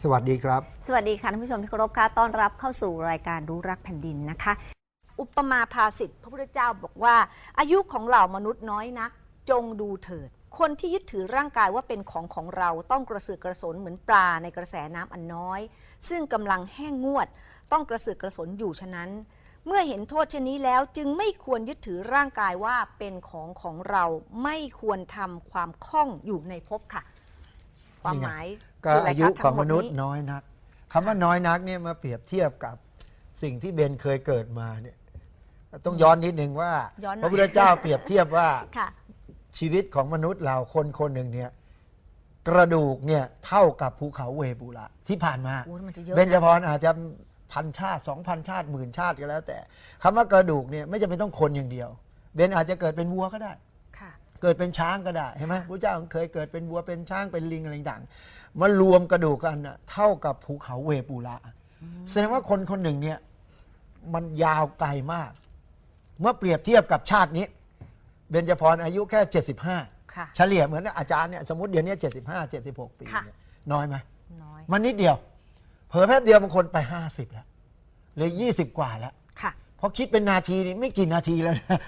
สวัสดีครับ สวัสดีค่ะท่านผู้ชมที่เคารพค่ะต้อนรับเข้าสู่รายการรู้รักแผ่นดินนะคะ อุปมาภาษิตพระพุทธเจ้าบอกว่า อายุของเหล่ามนุษย์น้อยนัก จงดูเถิด คนที่ยึดถือร่างกายว่าเป็นของของเราต้องกระเสือกกระสนเหมือนปลาในกระแสน้ำอันน้อย ซึ่งกำลังแห้งงวด ต้องกระเสือกกระสนอยู่ฉะนั้น เมื่อเห็นโทษเช่นนี้แล้วจึงไม่ควรยึดถือร่างกายว่าเป็นของของเราไม่ควรทำความคล่องอยู่ในภพค่ะ ความหมาย ก็คืะไรอายุคะของทั้หมนุษย์นี้น้อยนักคำว่าน้อยนักเนี่ยมาเปรียบเทียบกับสิ่งที่เบนเคยเกิดมาเนี่ย ต้องย้อนนิดนึงว่า ย้อนหน่อย พระพุทธเจ้าเปรียบเทียบว่า ค่ะ ชีวิตของมนุษย์เราคนคนหนึ่งเนี่ยกระดูกเนี่ยเท่ากับภูเขาเวปุระที่ผ่านมาโอ้มันจะเยอะเบญจนะพรอาจจะพันชาติสองพันชาติหมื่นชาติก็แล้ว แต่คำว่ากระดูกเนี่ยไม่จำเป็นต้องคนอย่างเดียว เบนอาจจะเกิดเป็นวัวก็ได้ ค่ะ เกิดเป็นช้างก็ได้เห็นไหมพระเจ้าเคยเกิดเป็นวัวเป็นช้างเป็นลิงอะไรต่างๆ มารวมกระดูกกันน่ะเท่ากับภูเขาเวปุระแสดงว่าคนคนหนึ่งเนี่ยมันยาวไกลมาก เมื่อเปรียบเทียบกับชาตินี้ เบญจพรอายุแค่75ค่ะเฉลี่ยเหมือนอาจารย์เนี่ยสมมติเดี๋ยวนี้75 76 ปีค่ะเนี่ยน้อยไหมน้อย มันนิดเดียว เผลอแป๊บเดียวบางคนไป 50 แล้วหรือ 20 กว่าแล้ว ค่ะเพราะคิดเป็นนาทีนี่ไม่กี่นาทีแล้วนะ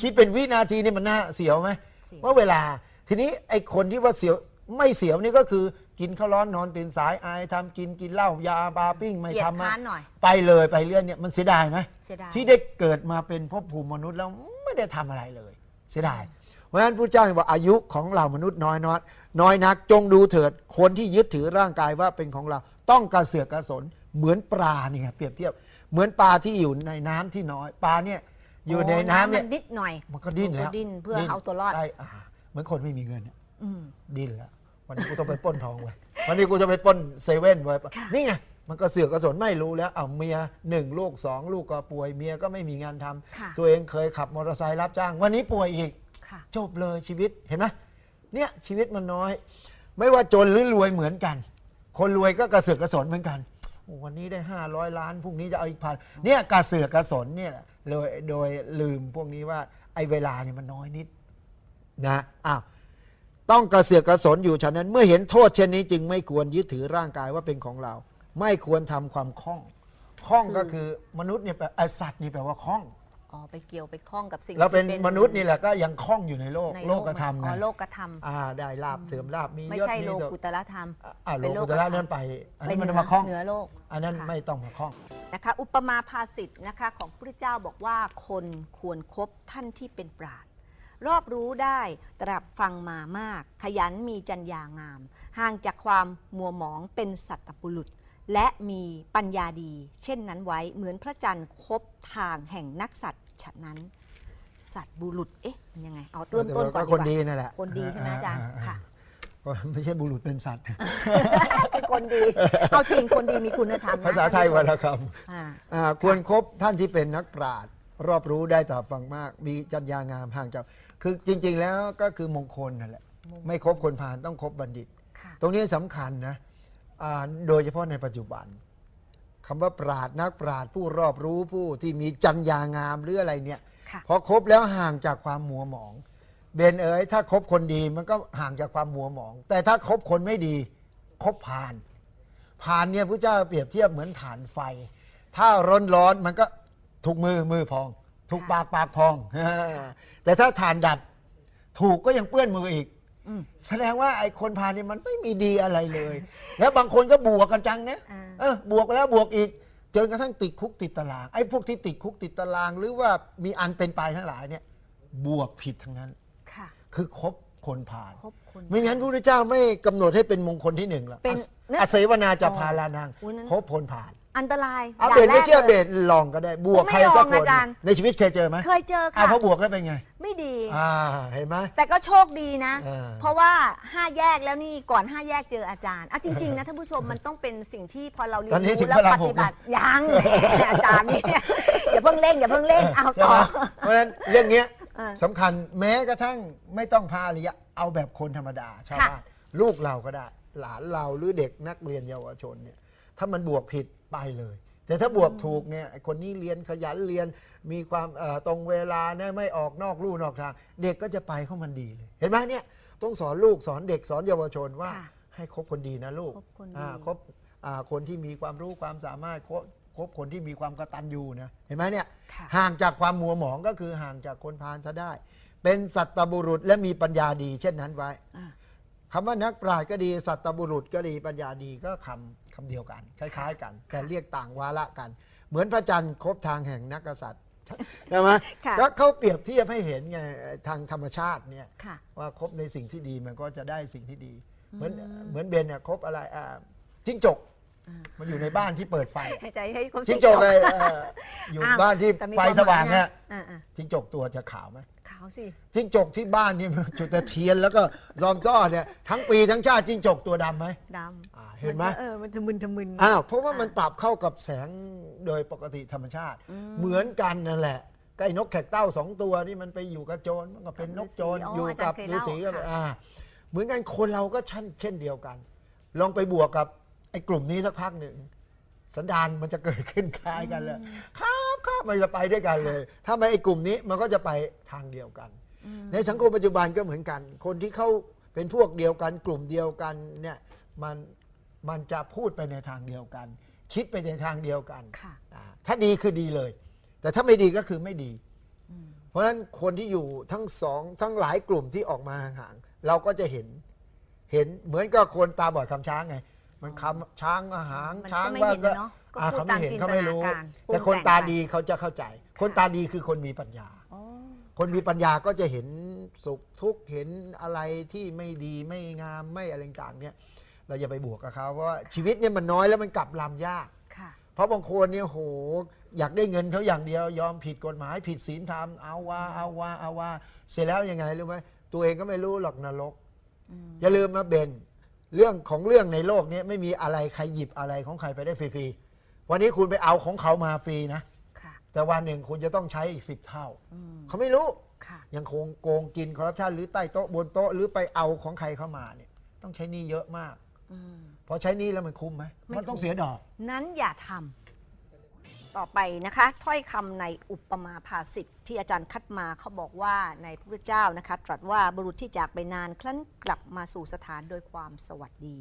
คิดเป็นวินาทีนี่มันน่าเสียวไหมเสียว ว่าเวลาทีนี้ไอ้คนที่ว่าเสียว ไม่เสียวนี่ก็คือกินข้าวร้อนนอนตื่นสายอายทำกินกินเหล้ายาบาปิ้งไม่เหยียดทำค้าอะนหน่อยไปเลยไปเรื่อยเนี่ยมันเสียดายไหมเสียดาย ที่ได้เกิดมาเป็นภพภูมิมนุษย์แล้วไม่ได้ทำอะไรเลย เสียดาย เพราะฉะนั้นผู้เจ้าบอกอายุของเรามนุษย์น้อยน้อยน้อยนักจงดูเถิดคนที่ยึดถือร่างกายว่าเป็นของเรา ต้องกระเสือกกระสนเหมือนปลาเนี่ยเปรียบเทียบ เหมือนปลาที่อยู่ในน้ำที่น้อยปลาเนี่ยอยู่ในน้ำเนี่ย มันิดหน่อยมันก็ดิ้นมัแล้วดิ้นเพื่อเอาตัวรอดได้าเหมือนคนไม่มีเงินอะอืม ดิ้นแล้ว วันนี้กูต้องไปปล้นทองไว้วันนี้กูจะไปปล้นเซเว่นไว้ค่ะนี่ไงมันก็เสือกกระสนไม่รู้แล้วเอาเมียหนึ่งลูกสองลูกก็ป่วยเมียก็ไม่มีงานทำค่ะ ตัวเองเคยขับมอเตอร์ไซค์รับจ้าง วันนี้ป่วยอีก ค่ะ จบเลยชีวิตเห็นไหมเนี่ยชีวิตมันน้อย ไม่ว่าจนหรือรวยเหมือนกัน คนรวยก็กระเสือกกระสนเหมือนกันโอ้วันนี้ได้ 500 ล้านพรุ่งนี้จะเอาอีกพันเนี่ยกระเสือกกระสนเนี่ยแหละโดยโดยลืมพวกนี้ว่าไอ้เวลาเนี่ยมันน้อยนิดนะอ้าว ต้องกระเสือกกระสนอยู่ฉะนั้น เมื่อเห็นโทษเช่นนี้จึงไม่ควรยึดถือร่างกายว่าเป็นของเรา ไม่ควรทำความคล่องคล่องก็คือมนุษย์เนี่ยแปลไอ้สัตว์นี่แปลว่าคล่องอ๋อไปเกี่ยวไปคล้องกับสิ่งเราเป็นที่มนุษย์นี่แหละก็ยังคล่องอยู่ในโลกในโลกธรรมอ๋ไงอโลกธรรมอ่าได้ลาบเสื่อมลาบมีไม่ยศใช่มีโลเถกุอะตละธรรมอ่าโลเป็นกุตระนั้นไป อันนี้เป็มันเหนืมาคล่องเหนือโลก อันนั้นค่ะไม่ต้องมาคล่องนะคะ อุปมาภาษิตนะคะของพระพุทธเจ้าบอกว่าคนควรครบท่านที่เป็นปราชญ์ รอบรู้ได้ตรับฟังมามาก ขยันมีจัญญางาม ห่างจากความมัวหมองเป็นสัตบุรุษ และมีปัญญาดี เช่นนั้นไว้เหมือนพระจันทร์คบทางแห่งนักสัตว์ฉะนั้น สัตบุรุษเอ๊ะมันยังไงเอาเริ่มต้นก่อนก็คนดีดีกว่านั่นแหละคนดีใช่ไหมอาจารย์อ่ค่ะก็ไม่ใช่บุรุษเป็นสัตว์เป็นคนดี เอาจริงคนดีมีคุณธรรมนะภาษาไทยวรรณคอ่าำอ่าควรครบท่านที่เป็นนักปราชญ์ รอบรู้ได้ตรับฟังมาก มีจัญญางามห่างจาก คือจริง ๆ แล้วก็คือมงคลนั่นแหละมงคลไม่ครบคนผ่านต้องครบบัณฑิต ค่ะ ตรงนี้สำคัญนะอ่าโดยเฉพาะในปัจจุบันคำว่าปราดนักปราดผู้รอบรู้ผู้ที่มีจัญญางามหรืออะไรเนี่ย ค่ะ พอครบแล้วห่างจากความมัวหมอง เบนเอ๋ยถ้าคบคนดีมันก็ห่างจากความมัวหมอง แต่ถ้าคบคนไม่ดีคบผ่าน ผ่านเนี่ยพระเจ้าเปรียบเทียบเหมือนฐานไฟ ถ้าร้อนร้อนๆมันก็ ถูกมือมือพอง ถูกปากปากพอง แต่ถ้าฐานดับถูกก็ยังเปื้อนมืออีกอืมแสดงว่าไอ้คนพาลนี่มันไม่มีดีอะไรเลย แล้วบางคนก็บวกกันจังนะอ่าเออบวกแล้วบวกอีกจนกระทั่งติดคุกติดตารางไอ้พวกที่ติดคุกติดตาราง หรือว่ามีอันเป็นไปทั้งหลายเนี่ย บวกผิดทั้งนั้นค่ะ คือคบคนพาลครบคนไม่งั้นพระพุทธเจ้าไม่กำหนดให้เป็นมงคลที่หนึ่งหรอกเป็นออาเสวนาจะพาลานางอุ๊ยนั้นคบคนพาล อันตรายเอาย่างเบนไม่เชื่อแรกเบลยนลองก็ได้บวกผมไม่ใครสักลองคนอาจารย์ในชีวิตเคยเจอไหมเคยเจออ่าค่ะพอบวกแล้วเป็นไง ไม่ดีอ่าเห็นไหมแต่ก็โชคดีนะเออเพราะว่าห้าแยกแล้วนี่ก่อนห้าแยกเจออาจารย์อะจริง ๆ นะท่านผู้ชมมันต้องเป็นสิ่งที่พอเราเรียตอนนนี้ถึรู้งแล้วพระรามปหกฏิบัติยังแหมอาจารย์นี่อย่าเพิ่งเร่งอย่าเพิ่งเร่งเอาใช่ต่ไหอมเพราะฉะนั้นเรื่องเนี้ยเออสำคัญแม้กระทั่งไม่ต้องพาอริยะเอาแบบคนธรรมดาชาวค่ะบ้านลูกเราก็ได้ หลานเราหรือเด็กนักเรียนเยาวชนเนี่ย ถ้ามันบวกผิดไปเลย แต่ถ้าบวกถูกเนี่ยไอ้คนนี้เรียนขยันเรียนมีความเอ่อตรงเวลาเนี่ยไม่ออกนอกลู่นอกทาง เด็กก็จะไปเข้ามันดีเลย เห็นไหมเนี่ยต้องสอนลูกสอนเด็กสอนเยาวชนว่า ค่ะให้คบคนดีนะลูกคบคนดี อ่าคบอ่าคนที่มีความรู้ความสามารถคบคบคนที่มีความกตัญญูนะเห็นไหมเนี่ย ค่ะ ห่างจากความมัวหมองก็คือห่างจากคนพาลซะได้ เป็นสัตบุรุษและมีปัญญาดี เช่นนั้นไว้ อ่า คำว่านักปราชญ์ก็ดี สัตบุรุษก็ดีปัญญาดีก็คำคำเดียวกัน คล้าย ๆ กัน แต่เรียกต่างวาระกัน เหมือนพระจันทร์ครบทางแห่งนักกษัตริย์ใช่ไหมค่ะก็เขาเปรียบเทียบให้เห็นไงทางธรรมชาติเนี่ยค่ะ ว่าคบในสิ่งที่ดีมันก็จะได้สิ่งที่ดี เหมือนอืมเหมือนเบนเนี่ยคบอะไรอ่าจิ้งจกอ่า มันอยู่ในบ้านที่เปิดไฟหายใจให้ครบจิ้งจกเลยเอ่ออยู่อ้วบ้านที่แต่มีไฟควมสว่างหมเนี่ยอ่าอ่าจิ้งจกตัวจะขาวไหมขาวสิจิ้งจกที่บ้านนี่มันจุดแต่เทียนแล้วก็ซอมซ่อเนี่ยทั้งปีทั้งชาติจิ้งจกตัวดำไหม ดอ่าำเห็นไหม เออมันจะมึนจะมึน อ้าวเพราะว่ามันปรับเข้ากับแสงโดยปกติธรรมชาติอืมเหมือนกันนั่นแหละก็ไอ้นกแขกเต้าสองตัวนี่มันไปอยู่กับโจรมันก็เป็นนกโจรอ๋ออยู่อาจารย์กับเคยฤาเล่าษีกับค่ะ อ่าเหมือนกันคนเราก็ชั้นเช่นเดียวกัน ลองไปบวกกับ ไอ้กลุ่มนี้สักพักหนึ่งสันดานมันจะเกิดขึ้นคล้ายกันเลยครับครับมันจะไปด้วยกันเลย ถ้าไม่ไอ้กลุ่มนี้มันก็จะไปทางเดียวกันอืมในสังคมปัจจุบันก็เหมือนกัน คนที่เขาเป็นพวกเดียวกัน กลุ่มเดียวกันเนี่ยมันมันจะพูดไปในทางเดียวกัน คิดไปในทางเดียวกันค่ะอ่าถ้าดีคือดีเลย แต่ถ้าไม่ดีก็คือไม่ดีอืมเพราะฉะนั้นคนที่อยู่ทั้งสองทั้งหลายกลุ่มที่ออกมาห่างๆเราก็จะเห็นเห็นเหมือนกับคนตาบอดคำช้างไง มันคำช้างอาหางมันช้างก็ไม่ว่าเห็นนะเนาะก็อ่าพูดเขาไม่เห็นตามเขาไม่รู้จินตนาการแต่ปรุงคนแต่งตาไปดีเขาจะเข้าใจ คนตาดีคือคนมีปัญญา อ๋อคนมีปัญญาก็จะเห็นสุขทุกข์เห็นอะไรที่ไม่ดีไม่งามไม่อะไรต่างๆเนี่ย เราอย่าไปบวกกับเขาเพราะว่าชีวิตเนี่ยมันน้อยแล้วมันกลับลำยาก ค่ะ เพราะบางคนเนี่ยโหอยากได้เงินเขาอย่างเดียวยอมผิดกฎหมายผิดศีลธรรมเอาว่าเอาว่าเอาว่า เสร็จแล้วยังไงรู้ไหมตัวเองก็ไม่รู้หรอกนรกอืมอย่าลืมมาเบน เรื่องของเรื่องในโลกนี้ไม่มีอะไรใครหยิบอะไรของใครไปได้ฟรีๆวันนี้คุณไปเอาของเขามาฟรีนะค่ะแต่วันหนึ่งคุณจะต้องใช้อีกสิบเท่าอืมเขาไม่รู้ค่ะยังคงโกงกินคอร์รัปชันหรือใต้โต๊ะบนโต๊ะหรือไปเอาของใครเข้ามาเนี่ย ต้องใช้หนี้เยอะมากอืมพอใช้หนี้แล้วมันคุ้มไหมไม่มันต้องคุ้มเสียดอก นั้นอย่าทำ ต่อไปนะคะถ้อยคำในอุปมาภาษิตที่อาจารย์คัดมาเขาบอกว่าในพระพุทธเจ้านะคะตรัสว่าบุรุษที่จากไปนานครั้นกลับมาสู่สถานโดยความสวัสดี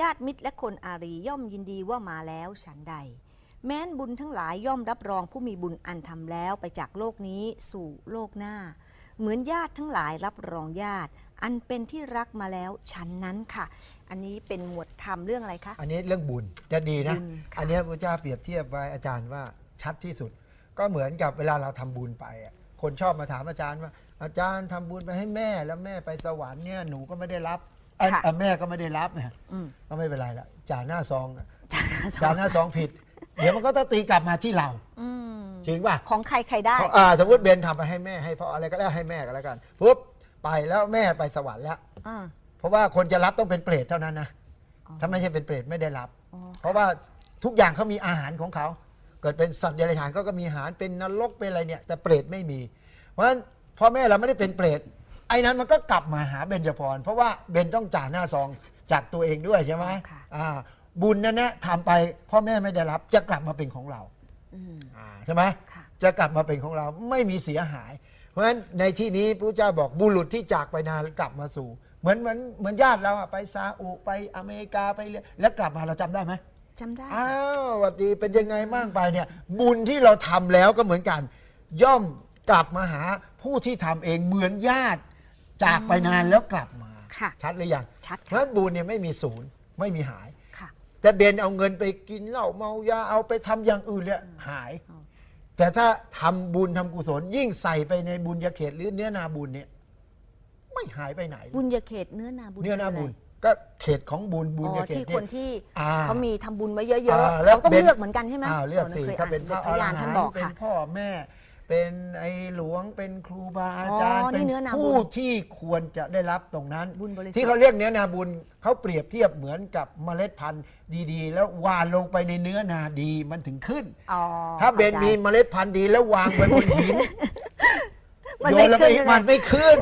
ญาติมิตรและคนอารีย่อมยินดีว่ามาแล้วฉันใด แม้นบุญทั้งหลายย่อมรับรองผู้มีบุญอันทำแล้วไปจากโลกนี้สู่โลกหน้า เหมือนญาติทั้งหลายรับรองญาติ อันเป็นที่รักมาแล้วฉันนั้นค่ะ อันนี้เป็นหมวดธรรมเรื่องอะไรคะ อันนี้เรื่องบุญจะดีนะ บุญค่ะ อันเนี้ยพระเจ้าเปรียบเทียบไว้อาจารย์ว่าชัดที่สุด ก็เหมือนกับเวลาเราทำบุญไปอะคนชอบมาถามอาจารย์ว่า อาจารย์ทำบุญไปให้แม่แล้วแม่ไปสวรรค์เนี่ยหนูก็ไม่ได้รับเอ้ยค่ะ เอ่อแม่ก็ไม่ได้รับเนี่ยอืมก็ไม่เป็นไรละจ่ายหน้าซองอะจานละสองจ่ายหน้าซองผิด เดี๋ยวมันก็ต้องตีกลับมาที่เราอืมจริงป่ะ ของใครใครได้ เขาอ่าสมมติเบนทำไปให้แม่ให้พ่ออะไรก็ได้ให้แม่ก็แล้วกันปุ๊บไปแล้วแม่ไปสวรรค์แล้ว อ่าเพ ราะว่าคนจะรับต้องเป็นเปรตเท่านั้นนะอ๋อถ้าไม่ใช่เป็นเปรตไม่ได้รับอ๋อเพราะว่าทุกอย่างเขามีอาหารของเขา เกิดเป็นสัตว์เดรัจฉานเขาก็มีอาหารเป็นนรกเป็นอะไรเนี่ย แต่เปรตไม่มี เพราะฉะนั้นพ่อแม่เราไม่ได้เป็นเปรตไอ้นั้นมันก็กลับมาหาเบญจพร เพราะว่าเบนต้องจ่ายหน้าซองจากตัวเองด้วยใช่ไหมค่ะ อ่าบุญนั่นนะทำไปพ่อแม่ไม่ได้รับจะกลับมาเป็นของเรา อืม อ่าใช่ไหมค่ะ จะกลับมาเป็นของเราไม่มีเสียหาย เพราะฉะนั้นในที่นี้พระเจ้าบอกบุรุษที่จากไปนานกลับมาสู่ เหมือนเหมือนเหมือนญาติเราอะไปซาอุไปอเมริกาไปเรื่อยแล้วกลับมาเราจำได้ไหม จำได้อ้าวสวัสดีเป็นยังไงบ้างไปเนี่ย บุญที่เราทำแล้วก็เหมือนกัน ย่อมกลับมาหาผู้ที่ทำเองเหมือนญาติ จากไปนานแล้วกลับมา ค่ะ ชัดหรือยังชัดเพราะฉะนั้นบุญเนี่ยไม่มีศูนย์ไม่มีหาย ค่ะ แต่เบนเอาเงินไปกินเหล้าเมายาเอาไปทำอย่างอื่นเนี่ยหายอืม แต่ถ้าทำบุญทำกุศลยิ่งใส่ไปในบุญยาเขตหรือเนื้อนาบุญเนี่ย ไม่หายไปไหนบุญญาเขตเนื้อนาบุญเนื้อนาคืะไรบุญ ก็เขตของบุญบุญอ๋อยาเขตที่เนี่คยนที่อ่าเขามีทำบุญไว้เยอะอ่าๆแล้วเราต้องเป็น เลือกเหมือนกันใช่ไหมอ้าวเลือกสิคยถ้าเป็นพอ่ระนอสมรด็จพระยานท่านหันต์บอกเป็นค่ะพ่อแม่ เป็นไอ้หลวงเป็นครูบาอาจารย์อ๋อนี่เป็นเนื้อนาบุญ ผู้ที่ควรจะได้รับตรงนั้น บุญบริสุทธิ์ที่เขาเรียกเนื้อนาบุญเขาเปรียบเทียบเหมือนกับเมล็ดพันธุ์ดีๆ แล้วหวานลงไปในเนื้อนาดีมันถึงขึ้น อ๋อถ้าเบนข้ใจ มีเมล็ดพันธุ์ดีแล้ววางไว้บนหินมันโยไม่นแล้วขึ้ไม่นใช่ไหมมันไม่ขึ้น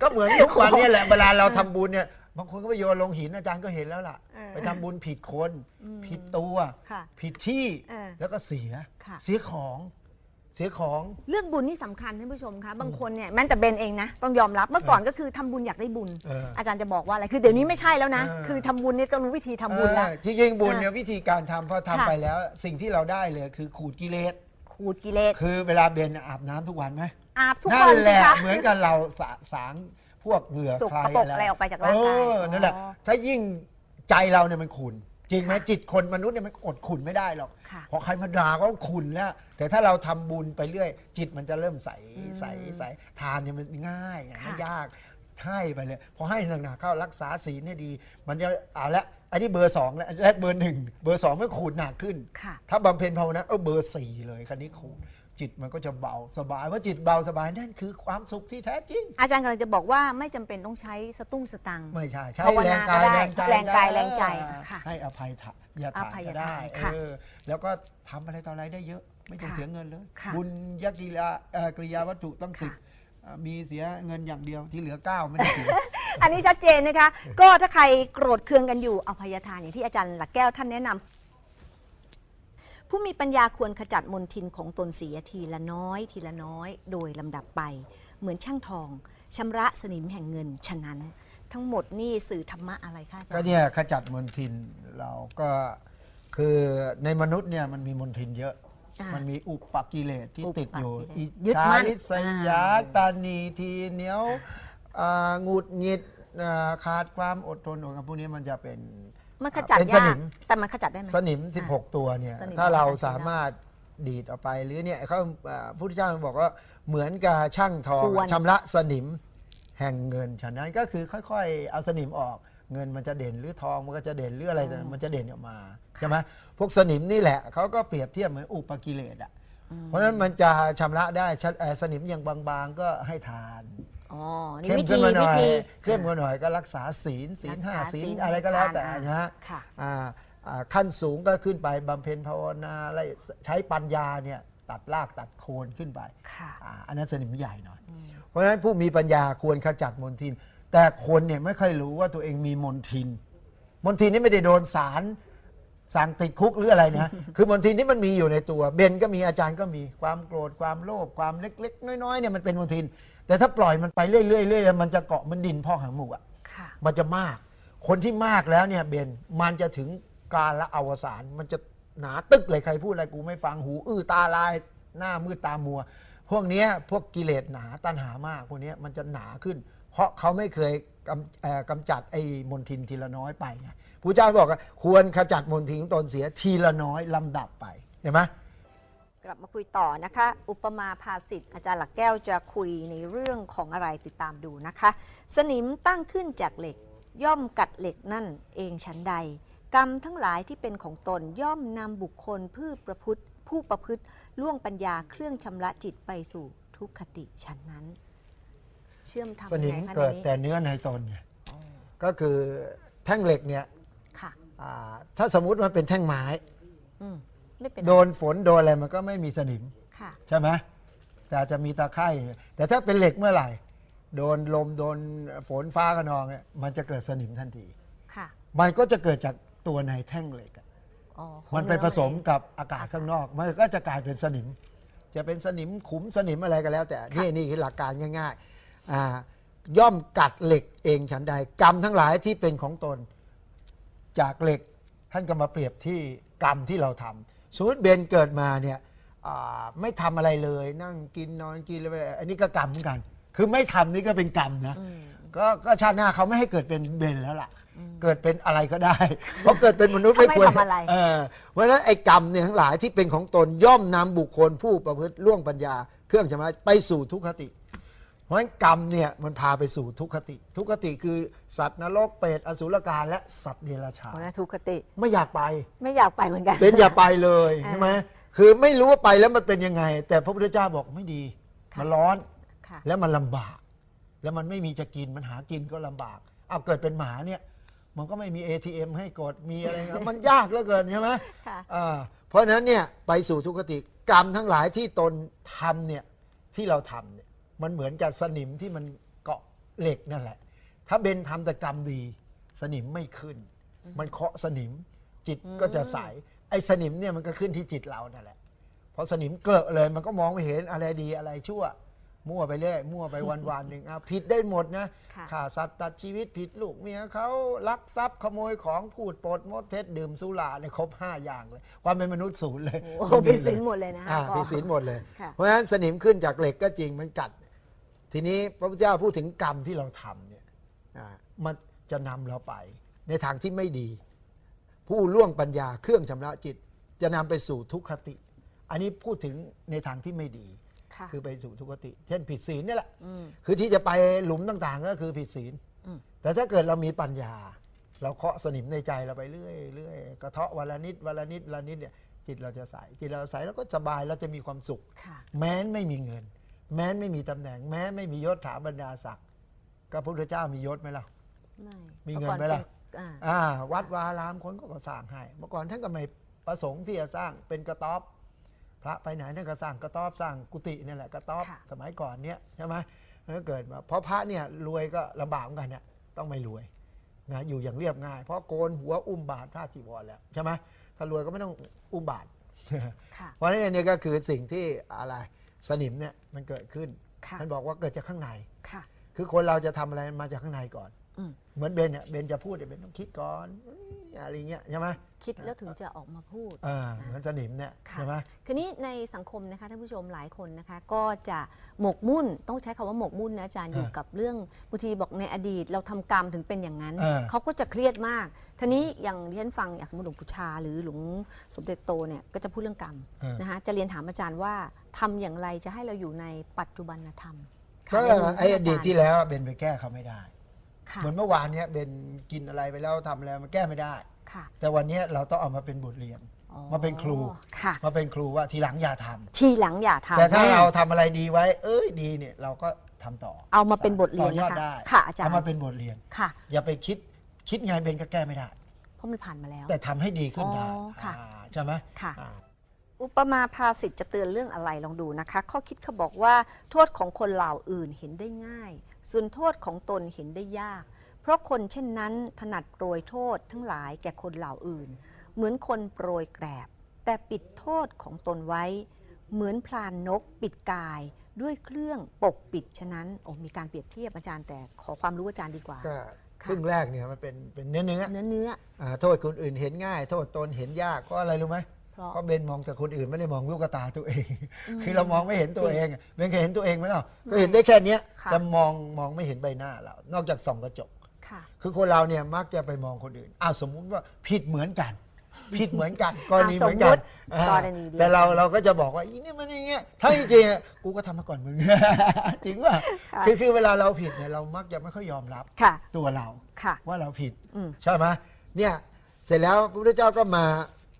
ก็เหมือนทุกวันเนี่ยแหละเวลาเราทำบุญเนี่ยบางคนก็ไปโยนลงหินอาจารย์ก็เห็นแล้วล่ะ เออไปทำบุญผิดคน อืมผิดตัว ค่ะผิดที่เออแล้วก็เสียค่ะ เสียของ เสียของ เรื่องบุญนี่สำคัญท่านผู้ชมคะบางคนเนี่ยแม้แต่เบนเองนะต้องยอมรับเมื่อก่อนก็คือทำบุญอยากได้บุญ เออออาจารย์จะบอกว่าอะไรคือเดี๋ยวนี้ไม่ใช่แล้วนะ เออ คือทำบุญเนี่ยต้องรู้วิธีทำบุญแล้ว เออจริงๆบุญอะเนี่ยวิธีการทำพอทำค่ะ ไปแล้วสิ่งที่เราได้เลยคือขูดกิเลส ขูดกิเลสคือเวลาเบนอาบน้ำทุกวันไหมอาบทุกนั่วันนแหสิละคะ เหมือนกับเราสะสางพวกเหงื่อสกใครปรกอะไรออกไปจากร่างกายเออนั่นแหละอ๋อ ถ้ายิ่งใจเราเนี่ยมันขุน จริงไหมค่ะจิตคนมนุษย์เนี่ยมันอดขุนไม่ได้หรอก ค่ะ พอใครมาด่าก็ขุนแล้ว แต่ถ้าเราทำบุญไปเรื่อย จิตมันจะเริ่มใสอืมใสใสทานเนี่ยมันง่ายไงค่ะ ไม่ยากให้ไปเลยพอให้หนักๆเข้ารักษาศีลเนี่ยดี มันจะอ่าละอันนี้เบอร์สองแล้วแรกเบอร์หนึ่งเบอร์สองมันขูดหนักขึ้น ค่ะ ถ้าบำเพ็ญภาวนาเออเบอร์สี่เลยคันนี้ขูด จิตมันก็จะเบาสบายเพราะจิตเบาสบายนั่นคือความสุขที่แท้จริง อาจารย์กำลังจะบอกว่าไม่จำเป็นต้องใช้สตุ้งสตังค์ ไม่ใช่ใช้ภาวแรนางกายก็ได้แรงใจแรงกายได้แรงใจค่ะให้อภัยทะยาอทานภัยก็ทานได้ค่ะเออแล้วก็ทำอะไรต่ออะไรได้เยอะ ไม่ต้องค่ะเสียเงินเลย ค่ะบุญยกิริยาเอ่อกริยาวัตถุต้องสิบค่ะ อ่ามีเสียเงินอย่างเดียวที่เหลือเก้าไม่ได้เสีย อันนี้ชัดเจนนะคะ ก็ถ้าใครโกรธเคืองกันอยู่เอาพยทานอย่างที่อาจารย์หลักแก้วท่านแนะนำ ผู้มีปัญญาควรขจัดมนทินของตนเสียทีละน้อย ทีละน้อย โดยลำดับไป เหมือนช่างทองชำระสนิมแห่งเงิน ฉะนั้น ทั้งหมดนี่สื่อธรรมะอะไรคะอาจารก็ย์เนี่ยขจัดมลทินเราก็คือในมนุษย์เนี่ยมันมีมลทินเยอะ อ่ามันมีอุปกิเลสที่อุปติดอยู่กิเลสอิยึดจามั่นริษยาอ่า ตานีทีเหนียวอ่าหงุดหงิดอ่าขาดความอดทนอดกับพวกนี้มันจะเป็น มันขจัดเป็นสยานิกม แต่มันขจัดได้ไหม สนิมอ่า16 ตัวเนี่ย สนิมถ้าเราอาจารย์สามารถดีดออกไปหรือเนี่ยเขาอ่าพุทธเจ้าบอกว่าเหมือนกับช่างทองควร ชำระสนิมแห่งเงิน ฉะนั้นก็คือค่อยๆ เอาสนิมออกเงินมันจะเด่นหรือทองมันก็จะเด่นหรืออะไรมันจะเด่นออกมาใช่ไหมพวกสนิมนี่แหละเขาก็เปรียบเทียบเหมือนอุปกิเลสอะเพราะฉะนั้นมันจะชำระได้ชัดเอ่อสนิมอย่างบางๆก็ให้ทาน อ๋อนี่เข้มวิขึ้ธีนมาหน่วิอยธี เข้มกว่าหน่อยก็รักษาศีลศีลรักษาห้าศีลศีลอะไรก็แล้วแต่ทานนะฮะค่ะ อ่าอ่าขั้นสูงก็ขึ้นไปบำเพ็ญภาวนาอะไรใช้ปัญญาเนี่ยตัดรากตัดโคนขึ้นไปค่ะ อ่าอันนั้นสนิมใหญ่หน่อย เพราะฉะนั้นผู้มีปัญญาควรขจัดมลทิน แต่คนเนี่ยไม่ค่อยรู้ว่าตัวเองมีมลทิน มลทินนี่ไม่ได้โดนสารสั่งติดคุกหรืออะไรนะ คือมลทินที่มันมีอยู่ในตัว เบนก็มีอาจารย์ก็มีความโกรธความโลภความเล็ก ๆ น้อยๆเนี่ยมันเป็นมลทิน แต่ถ้าปล่อยมันไปเรื่อยๆเรื่อยๆมันจะเกาะมันดินพอกหางหมูอะค่ะ มันจะมาก คนที่มากแล้วเนี่ยเบนมันจะถึงการละอวสานมันจะหนาตึกเลยใครพูดอะไรกูไม่ฟังหู อื้อตาลายหน้ามืดตามัว พวกเนี้ยพวกกิเลสหนาตัณหามากพวกเนี้ยมันจะหนาขึ้น เพราะเขาไม่เคยกำเอ่อกำจัดไอ้มนทินทีละน้อยไปไงพระเจ้าบอกว่าควรขจัดมนทินของตนเสียทีละน้อยลำดับไปเห็นไหม กลับมาคุยต่อนะคะ อุปมาภาสิทธิ์อาจารย์หลักแก้วจะคุยในเรื่องของอะไรติดตามดูนะคะ สนิมตั้งขึ้นจากเหล็ก ย่อมกัดเหล็กนั่นเองชั้นใด กรรมทั้งหลายที่เป็นของตนย่อมนำบุคคลผู้ประพฤติผู้ประพฤติล่วงปัญญาเครื่องชำระจิตไปสู่ทุกขติชั้นนั้น เชื่อมทำสนิยังมไงคะเกิดในนี้แต่เนื้อในตนไงก็คือแท่งเหล็กเนี่ยค่ะอ่าถ้าสมมุติมันเป็นแท่งไม้อืม ไม่เป็นไรโดนฝนโดนอะไรมันก็ไม่มีสนิม ค่ะ ใช่ไหมแต่อาจจะมีตะไคร่แต่ถ้าเป็นเหล็กเมื่อไหร่ โดนลมโดนฝนฟ้าขนองเนี่ยมันจะเกิดสนิมทันที ค่ะ มันก็จะเกิดจากตัวในแท่งเหล็กอะอ๋อของมันไปเอผสมเองกับอากาศข้างนอก มันก็จะกลายเป็นสนิม จะเป็นสนิมขุมสนิมอะไรก็แล้ว แต่นี่นี่คือหลักการง่ายๆอ่าย่อมกัดเหล็กเองฉันใดกรรมทั้งหลายที่เป็นของตน จากเหล็กท่านก็มาเปรียบที่กรรมที่เราทำ สมมติเบนเกิดมาเนี่ยอ่าไม่ทำอะไรเลย นั่งกินนอนกินอะไรอันนี้ก็กรรมเหมือนกัน คือไม่ทำนี่ก็เป็นกรรมนะอืมก็ก็ชาติหน้าเขาไม่ให้เกิดเป็นเบนแล้วล่ะ เกิดเป็นอะไรก็ได้ เพราะเกิดเป็นมนุษย์ไม่ควรเขาไม่ทำอะไร เออเพราะฉะนั้นไอ้กรรมเนี่ยทั้งหลายที่เป็นของตนย่อมนำบุคคลผู้ประพฤติล่วงปัญญา เครื่องชำระไปสู่ทุกขติ เพราะฉะนั้นกรรมเนี่ยมันพาไปสู่ทุกขติ ทุกขติคือสัตว์นรกเปรตอสุรกายและสัตว์เดรัจฉาโอ้นนะทุกขติ ไม่อยากไป ไม่อยากไปเหมือนกัน เป็นอย่าไปเลยอ่าใช่ไหมคือไม่รู้ว่าไปแล้วมันเป็นยังไง แต่พระพุทธเจ้าบอกไม่ดี ค่ะมันร้อนค่ะ แล้วมันลำบาก แล้วมันไม่มีจะกินมันหากินก็ลำบากเอาเกิดเป็นหมาเนี่ย มันก็ไม่มี ATM ให้กดมีอะไรเงี้ยมันยากเหลือเกินใช่ไหม ค่ะ อ่าเพราะฉะนั้นเนี่ยไปสู่ทุกขติกรรมทั้งหลายที่ตนทำเนี่ยที่เราทำเนี่ย มันเหมือนกับสนิมที่มันเกาะเหล็กนั่นแหละ ถ้าเบนทำแต่กรรมดี สนิมไม่ขึ้น มันเคาะสนิมจิตก็จะใสไอ้สนิมเนี่ยมันก็ขึ้นที่จิตเรานั่นแหละพอสนิมเกลอะเลยมันก็มองไม่เห็นอะไรดีอะไรชั่ว มั่วไปเรื่อยมั่วไปวันวันๆหนึ่งอะผิดได้หมดนะค่ะ ฆ่าสัตว์ตัดชีวิตผิดลูกเมียเขาลักทรัพย์ขโมยของพูดปดมดเท็จดื่มสุราเนี่ยครบห้าอย่างเลย ความเป็นมนุษย์ศูนย์เลยโอ้โหผิดศีลหมดเลยนะฮะอ่าก็ผิดศีลหมดเลย ค่ะ เพราะฉะนั้นสนิมขึ้นจากเหล็กก็จริงมันกัด ทีนี้พระพุทธเจ้าพูดถึงกรรมที่เราทำเนี่ยอ่ามันจะนำเราไป ในทางที่ไม่ดี ผู้ล่วงปัญญาเครื่องชำระจิต จะนำไปสู่ทุกขติ อันนี้พูดถึงในทางที่ไม่ดีค่ะคือไปสู่ทุกขติ เช่นผิดศีลนี่แหละมคือที่จะไปหลุมต่างๆ ก็คือผิดศีลอืมแต่ถ้าเกิดเรามีปัญญา เราเคาะสนิมในใจเราไปเรื่อยเรื่อยกระเทาะวันละนิดวันละนิดวันละนิดเนี่ยจิตเราจะใสจิตเราใสแล้วก็สบายเราจะมีความสุขค่ะแม้นไม่มีเงิน แม้นไม่มีตำแหน่ง แม้ไม่มียศถาบรรดาศักดิ์ก็พระพุทธเจ้ามียศไหมล่ะ ไม่มีเงินไหมล่ะเมื่อก่อนเป็นอ่าอ่า วัดวารามคนก็ก็สร้างให้เมื่อก่อนท่านก็ไม่ประสงค์ที่จะสร้างเป็นกระต๊อบ พระไปไหนท่านก็สร้างกระต๊อบสร้างกุฏินี่แหละกระต๊อบค่ะสมัยก่อนเนี่ยใช่ไหมมันก็เกิดมาเพราะพระเนี่ยรวยก็ลำบากเหมือนกันเนี่ยต้องไม่รวยนะอยู่อย่างเรียบง่าย เพราะโกนหัวอุ้มบาทผ้าจีวรแล้วใช่ไหมถ้ารวยก็ไม่ต้องอุ้มบาทค่ะ เพราะฉะนั้นเนี่ยก็คือสิ่งที่อะไร สนิมเนี่ยมันเกิดขึ้น ค่ะ มันบอกว่าเกิดจากข้างใน ค่ะ คือคนเราจะทำอะไรมาจากข้างในก่อนอืม เหมือนเบนเนี่ยเบนจะพูดเนี่ยเบนต้องคิดก่อนอะไรเงี้ยใช่ไหมคิดแล้วถึงจะออกมาพูดอ่าเหมือนสนิมเนี่ยค่ะใช่ไหมคือนี้ในสังคมนะคะท่านผู้ชมหลายคนนะคะ ก็จะหมกมุ่นต้องใช้คำว่าหมกมุ่นนะอาจารย์อยู่กับเรื่องบางทีบอกในอดีตเราทำกรรมถึงเป็นอย่างนั้นอ่าเขาก็จะเครียดมากทีนี้อย่างที่ฉันฟังอย่างสมมติหลวงปู่ชา หรือหลวงสมเด็จโตเนี่ยก็จะพูดเรื่องกรรมอ่านะคะจะเรียนถามอาจารย์ว่าทำอย่างไรจะให้เราอยู่ในปัจจุบันธรรมก็ค่ะในมุมไอ้ขงอดีตที่แล้วเบนไปแก้เขาไม่ได้ ค่ะ เหมือนเมื่อวานเนี้ยเบนกินอะไรไปแล้วทำอะไรมันแก้ไม่ได้ ค่ะแต่วันเนี้ยเราต้องเอามาเป็นบทเรียน อ๋อมาเป็นครู ค่ะ มาเป็นครูว่าทีหลังอย่าทำทีหลังอย่าทำแต่ถ้าแน่เราทำอะไรดีไว้ เอ้ยดีเนี่ยเราก็ทำต่อเอามาเป็นบทเรียนต่อยอดนะคะได้ค่ะอาจารย์ เอามาเป็นบทเรียน ค่ะ อย่าไปคิดคิดไงเบนก็แก้ไม่ได้ เพราะมันผ่านมาแล้ว แต่ทำให้ดีขึ้นได้อ๋อค่ะ อ่าใช่ไหมค่ะ อ่า อุปมาภาษิตจะเตือนเรื่องอะไรลองดูนะคะ ข้อคิดเขาบอกว่า โทษของคนเหล่าอื่นเห็นได้ง่าย ส่วนโทษของตนเห็นได้ยาก เพราะคนเช่นนั้นถนัดโปรยโทษทั้งหลายแก่คนเหล่าอื่น เหมือนคนโปรยแกรบแต่ปิดโทษของตนไว้ เหมือนพลานนกปิดกายด้วยเครื่องปกปิดฉะนั้นโอ้มีการเปรียบเทียบอาจารย์แต่ขอความรู้อาจารย์ดีกว่า ก็ค่ะครึ่งแรกเนี่ยมันเป็นเป็นเนื้อเนื้อเนื้อเนื้ออ่าโทษคนอื่นเห็นง่าย โทษตนเห็นยากเพราะอะไรรู้ไหม เพราะเพราะเบนมองแต่คนอื่นไม่ได้มองลูกตาตัวเองอืมคือเรามองไม่เห็นตัวจริงเองอะเบนเคยเห็นตัวเองไหมล่ะไม่ก็เห็นได้แค่เนี้ยค่ะ แต่มองมองไม่เห็นใบหน้าเรานอกจากส่องกระจก ค่ะ คือคนเราเนี่ยมักจะไปมองคนอื่นอ่าสมมุติว่าผิดเหมือนกัน ผิดเหมือนกันกรณีอะเหมือนสมมุกันติอ่ากรณีเดียวแต่เรากันเราก็จะบอกว่าอีนี่มันอย่างเงี้ยถ้าจริงๆอะกูก็ทำมาก่อนมึง จริงป่ะค่ะคือคือเวลาเราผิดเนี่ยเรามักจะไม่ค่อยยอมรับค่ะตัวเรา ค่ะ ว่าเราผิด อืม ใช่ไหมเนี่ยเสร็จแล้วพระพุทธเจ้าก็มา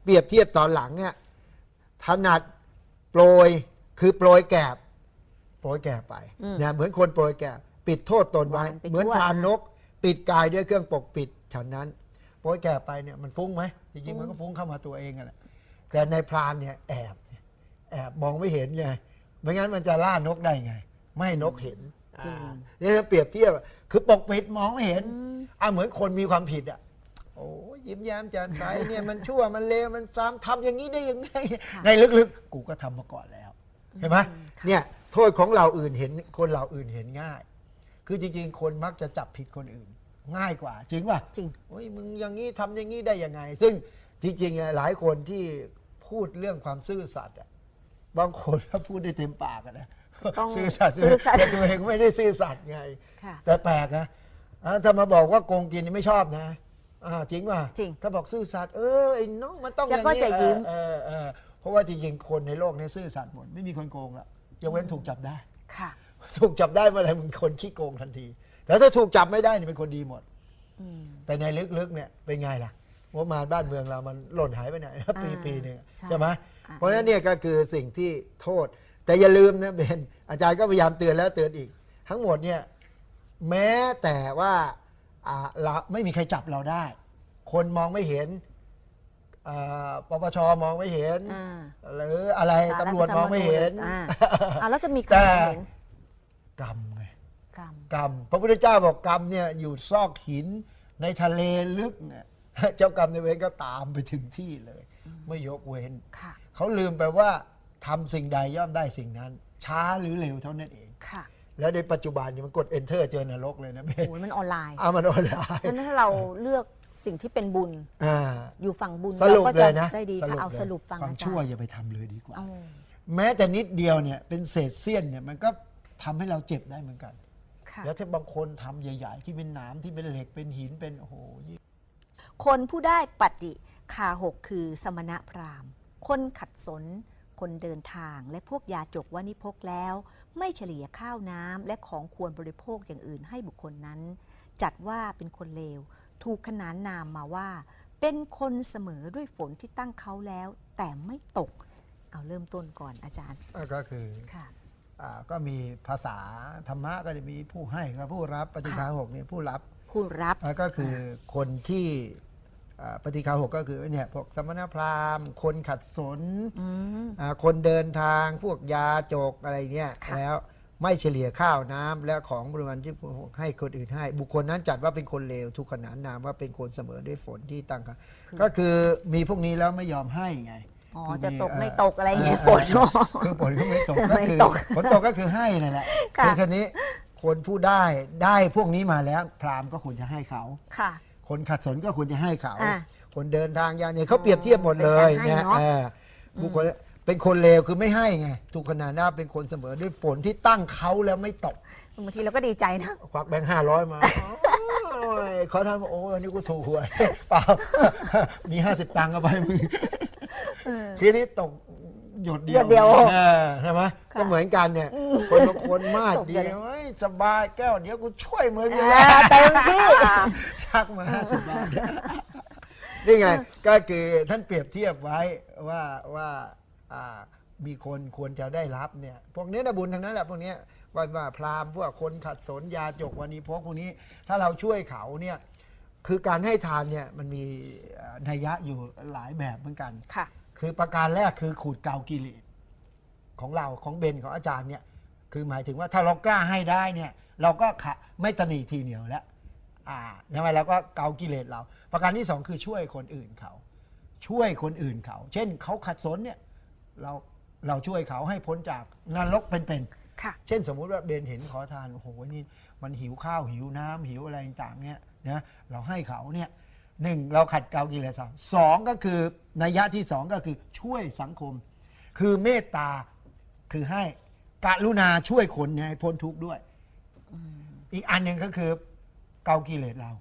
เปรียบเทียบตอนหลังเนี่ยถนัดโปรยคือโปรยแกบโปรยแกบไปอืมเนี่ยเหมือนคนโปรยแกบปิดโทษตนไว้ วางไปเหมือนทั่วพรานนก ปิดกายด้วยเครื่องปกปิดฉันนั้น โปรยแกบไปเนี่ยมันฟุ้งไหมจริงๆมันก็ฟุ้งเข้ามาตัวเองอะแหละแต่ในพรานเนี่ยแอบแอบมองไม่เห็นไงไม่งั้นมันจะล่านกได้ไง ไม่ให้นกเห็นจริง อ่านี่ถ้าเปรียบเทียบอะคือปกปิดมองไม่เห็นอืมอะเหมือนคนมีความผิดอะโอ้ย ยิ้มแย้มแจ่มใสเนี่ยมันชั่วมันเลวมันซ้ำทำอย่างนี้ได้ยังไงค่ะในลึกๆ กูก็ทำมาก่อนแล้วเห็นไหมอืมค่ะเนี่ยโทษของเราอื่นเห็นคนเราอื่นเห็นง่าย คือจริงๆ คนมักจะจับผิดคนอื่น ง่ายกว่า จริงป่ะจริงโอ้ยมึงอย่างนี้ทำอย่างนี้ได้ยังไง ซึ่งจริงๆเนี่ยหลายคนที่พูดเรื่องความซื่อสัตย์อะบางคนก็พูดได้เต็มปากอะนะต้องซื่อสัตย์ซื่อสัตย์แต่ตัวเองไม่ได้ซื่อสัตย์ไงค่ะแต่แปลกนะอ่าถ้ามาบอกว่าโกงกินนี่ไม่ชอบนะ อ่าจริงป่ะจริงถ้าบอกซื่อสัตย์เออไอ้น้องมันต้องจะอย่างก็นี้จะยิ้ม เออเออเออเพราะว่าจริงๆ คนในโลกนี้ซื่อสัตย์หมดไม่มีคนโกงละยกเว้นถูกจับได้ ค่ะ ถูกจับได้เมื่อไหร่มึงคนขี้โกงทันที แต่ถ้าถูกจับไม่ได้นี่เป็นคนดีหมด อืม แต่ในลึกๆเนี่ยเป็นไงล่ะว่ามาบ้านเมืองเรามันหล่นหายไปไหนนะปีอ่าปีหนึ่งใช่ใช่ไหมอ่า เพราะฉะนั้นเนี่ยก็คือสิ่งที่โทษ แต่อย่าลืมนะเบนอาจารย์ก็พยายามเตือนแล้วเตือนอีก ทั้งหมดเนี่ยแม้แต่ว่า อ่าเราไม่มีใครจับเราได้ คนมองไม่เห็นอ่าปปชมองไม่เห็น อ่าหรืออะไรศาลตำรวจมองไม่เห็น อ่าอ่าแล้วจะมีใครแต่ เห็นกรรมไงกรรม กรรมพระพุทธเจ้าบอกกรรมเนี่ยอยู่ซอกหินในทะเลลึกเนี่ย เจ้ากรรมในายเวรก็ตามไปถึงที่เลย ไม่ยกเว้น ค่ะ เขาลืมไปว่าทำสิ่งใดย่อมได้สิ่งนั้น ช้าหรือเร็วเท่านั้นเอง ค่ะ แล้วในปัจจุบันนี่มันกด enter เจอนรกเลยนะเบนโอ้ยมันออนไลน์เอามันออนไลน์ดังนั้นถ้าเราเลือกสิ่งที่เป็นบุญ อ่า อยู่ฝั่งบุญสรุปก็เลจะยนะได้ดีค่ะเอาลยสรุปฟังความอาจารชั่วย์อย่าไปทำเลยดีกว่า เอาแม้แต่นิดเดียวเนี่ยเป็นเศษเสี้ยนเนี่ยมันก็ทำให้เราเจ็บได้เหมือนกัน ค่ะ แล้วถ้าบางคนทำใหญ่ ๆ ที่เป็นหนามที่เป็นเหล็กเป็นหินเป็นโอ้โหยิ่งคนผู้ได้ปฏิคาหกคือสมณพราหมณ์ คนขัดสน คนเดินทางและพวกยาจกวานิพกแล้ว ไม่เฉลี่ยข้าวน้ำและของควรบริโภคอย่างอื่นให้บุคคลนั้น จัดว่าเป็นคนเลว ถูกขนานนามมาว่า เป็นคนเสมอด้วยฝนที่ตั้งเขาแล้ว แต่ไม่ตก เอาเริ่มต้นก่อนอาจารย์ก็คือค่ะอ่าก็มีภาษาธรรมะก็จะมีผู้ให้กับผู้รับปฏิฆาหกเนี่ยผู้รับผู้รับแล้วก็คือคนที่อ่า ปฏิฆาหกก็คือเนี่ยพวกสมณพราหมณ์ คนขัดสนอืมอ่าคนเดินทางพวกยาจกอะไรเนี่ยค่ะแล้วไม่เฉลี่ยข้าวน้ำและของบริวารที่ให้คนอื่นให้ บุคคลนั้นจัดว่าเป็นคนเลวทุกขนานนามว่าเป็นคนเสมอด้วยฝนที่ตั้งค่ะก็คือมีพวกนี้แล้วไม่ยอมให้ไงอ๋อคือจะมีตกเอ่อไม่ตกอะไรอย่างเงี้ยเอฝอนคือฝนก็ไม่ตกก็ไม่คือตกฝนตกก็คือให้นั่นแหละค่ะคือทีนี้คนผู้ได้ได้พวกนี้มาแล้วพราหมณ์ก็ควรจะให้เขาค่ะ คนขัดสนก็ควรจะให้เขา อะคนเดินทางยานเนี่ยเขาเปรียบเทียบหมดเลยเป็นการให้นะเนอะ เออบุคคลเป็นคนเลวคือไม่ให้ไงทุกขนาดหน้าเป็นคนเสมอด้วยฝนที่ตั้งเขาแล้วไม่ตก บางทีเราก็ดีใจนะ ควักแบงค์ห้าร้อยมา โอ้ยขอท่านบอกโอ้ยอันนี้กูถูกหวย เปล่า มีห้าสิบตังค์ก็ไปมึง ทีนี้ตก หยดเดีหยดเดียวออใช่ไหมค่ะก็เหมือนกันเนี่ย คนบางคนมากตกดีหยดเดียวเฮ้ยสบายแก้วเดี๋ยวกูช่วยมึงอ่าเต็มที่ชักมาห้าสิบบาทนี่ไงก็คือท่านเปรียบเทียบไว้ว่าว่าอ่ามีคนควรจะได้รับเนี่ยพวกเนี้ยนะบุญทั้งนั้นแหละพวกเนี้ยว่าว่าพราหมณ์พวกคนขัดสนยาจกวันนี้พวกพวกนี้ถ้าเราช่วยเขาเนี่ยคือการให้ทานเนี่ยมันมีเอ่อนัยยะอยู่หลายแบบเหมือนกัน ค่ะคือประการแรกคือขูดเกากิเลสของเราของเบนของอาจารย์เนี่ยคือหมายถึงว่าถ้าเรากล้าให้ได้เนี่ยเราก็ขะไม่ตนีทีเหนียวแล้วอ่าใช่ไหมเราก็เกากิเลสเรา ประการที่สองคือช่วยคนอื่นเขา ช่วยคนอื่นเขา เช่นเขาขัดสนเนี่ยเราเราช่วยเขาให้พ้นจากนรกเป็นๆค่ะเช่นสมมุติว่าเบนเห็นขอทานโอ้โหนี่มันหิวข้าวหิวน้ำหิวอะไรต่างๆเนี่ยนะเราให้เขาเนี่ย หนึ่งเราขัดเกลากิเลสเราสองก็คือนัยยะที่สองก็คือช่วยสังคม คือเมตตาคือให้กรุณาช่วยคนเนี่ยให้พ้นทุกข์ด้วย อีกอันหนึ่งก็คือเกากิเลสเรา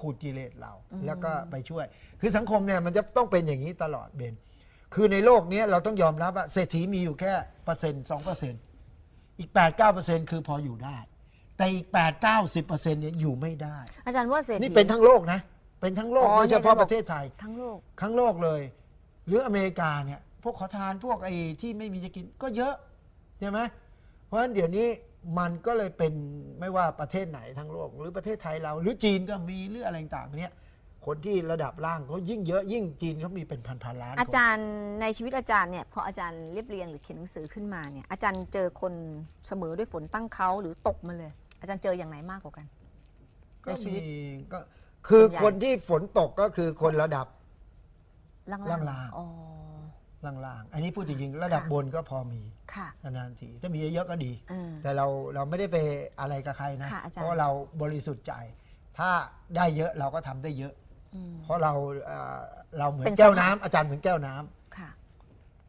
ขูดกิเลสเราแล้วก็ไปช่วย คือสังคมเนี่ยมันจะต้องเป็นอย่างนี้ตลอดเบนคือในโลกเนี้ยเราต้องยอมรับว่าเศรษฐีมีอยู่แค่เปอร์เซ็นต์สองเปอร์เซ็นต์อีก8 9คือพออยู่ได้ แต่อีก8 9 0เนี่ยอยู่ไม่ได้ อาจารย์ว่าเศรษฐีนี่เป็นทั้งโลกนะ เป็นทั้งโลกอ๋อไม่เฉพาะนี่ทั้งโลกประเทศไทย ทั้งโลก ทั้งโลกเลย หรืออเมริกาเนี่ยพวกขอทานพวกไอ้ที่ไม่มีจะกินก็เยอะใช่ไหมเพราะฉะนั้นเดี๋ยวนี้มันก็เลยเป็นไม่ว่าประเทศไหนทั้งโลก หรือประเทศไทยเรา หรือจีนก็มีหรืออะไรต่างๆเนี่ยคนที่ระดับล่างเขายิ่งเยอะยิ่งจีนเขามีเป็นพันๆล้านคนอาจารย์ในชีวิตอาจารย์เนี่ยพออาจารย์เรียบเรียงหรือเขียนหนังสือขึ้นมาเนี่ยอาจารย์เจอคนเสมอด้วยฝนตั้งเขาหรือตกมาเลย อาจารย์เจออย่างไหนมากกว่ากัน ก็ในชีวิมีตก็ คือส่วนใหญ่คนที่ฝนตกก็คือคนระดับ ล่างล่างๆ อ๋อ ล่างๆ อันนี้พูดจริงๆ ระดับค่ะ บนก็พอมีค่ะ นานๆที ถ้ามีเยอะๆก็ดี เออ แต่เราเราไม่ได้ไปอะไรกับใครนะ ค่ะอาจารย์ เพราะเราบริสุทธิ์ใจ ถ้าได้เยอะเราก็ทำได้เยอะ อืม เพราะเราเอ่อเราเหมือนเป็นแก้วสภาพน้ำอาจารย์เหมือนแก้วน้ำค่ะ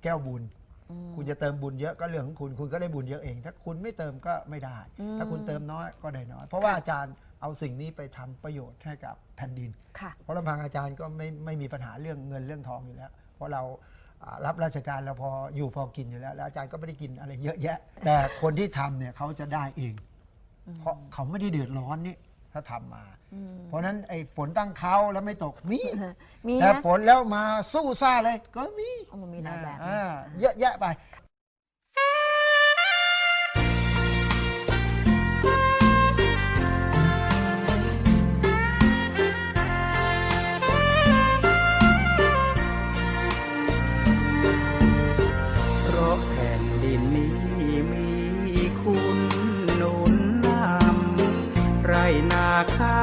แก้วบุญ อืม คุณจะเติมบุญเยอะก็เรื่องของคุณคุณก็ได้บุญเยอะเอง ถ้าคุณไม่เติมก็ไม่ได้ อืมถ้าคุณเติมน้อยก็ได้น้อย เพราะว่าอาจารย์ เอาสิ่งนี้ไปทำประโยชน์ให้กับแผ่นดินค่ะเพราะลำพังอาจารย์ก็ไม่ไม่มีปัญหาเรื่องเงินเรื่องทองอยู่แล้ว เพราะเราอ่ารับราชการเราพออยู่พอกินอยู่แล้ว แล้วอาจารย์ก็ไม่ได้กินอะไรเยอะแยะ แต่คนที่ทำเนี่ยเขาจะได้เอง เพราะเขาไม่ได้เดือดร้อนนี่ถ้าทำมาอืมเพราะฉะนั้นไอ้ฝนตั้งเขาแล้วไม่ตกมีมีแต่นะฝนแล้วมาสู้ซ่าเลยก็มีเอามันมีหลายแบบนะอ่าเยอะแยะไป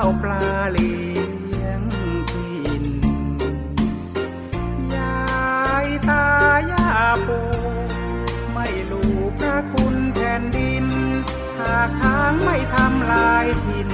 อาปลาเลี้ยงกิน ยายตายาปูไม่รู้พระคุณแผ่นดิน หากทางไม่ทำลายถิ่น